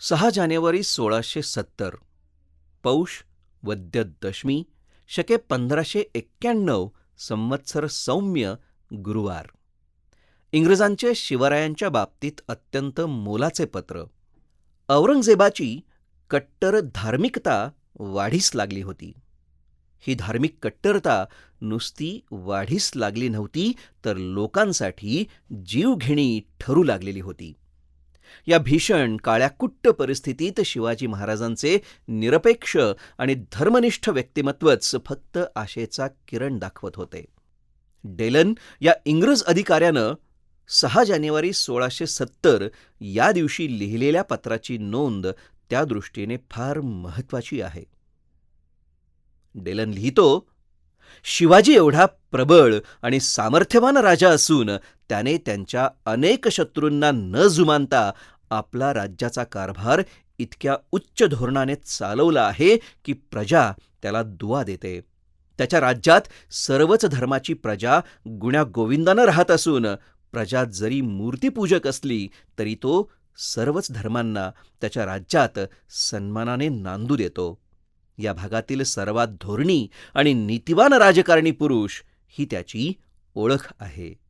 सहा जानेवारी सोळाशे सत्तर. पौष वद्य दशमी शके पंधराशे एक्क्याण्णव संवत्सर सौम्य गुरुवार. इंग्रजांचे शिवरायांच्या बाबतीत अत्यंत मोलाचे पत्र. औरंगजेबाची कट्टर धार्मिकता वाढीस लागली होती. ही धार्मिक कट्टरता नुसती वाढीस लागली नव्हती तर लोकांसाठी जीवघेणी ठरू लागलेली होती. या भीषण काळ्याकुट्ट परिस्थितीत शिवाजी महाराजांचे निरपेक्ष आणि धर्मनिष्ठ व्यक्तिमत्वच फक्त आशेचा किरण दाखवत होते. डेलन या इंग्रज अधिकाऱ्यानं सहा जानेवारी सोळाशे सत्तर या दिवशी लिहिलेल्या पत्राची नोंद त्या दृष्टीने फार महत्वाची आहे. डेलन लिहितो शिवाजी एवढा प्रबळ आणि सामर्थ्यवान राजा असून त्याने त्यांच्या अनेक शत्रूंना न जुमानता आपला राज्याचा कारभार इतक्या उच्च धोरणाने चालवला आहे की प्रजा त्याला दुवा देते. त्याच्या राज्यात सर्वच धर्माची प्रजा गुण्या गोविंदानं राहत असून प्रजा जरी मूर्तीपूजक असली तरी तो सर्वच धर्मांना त्याच्या राज्यात सन्मानाने नांदू देतो. या भागातील सर्वात धोरणी आणि नीतिवान राजकारणी पुरुष ही त्याची ओळख आहे.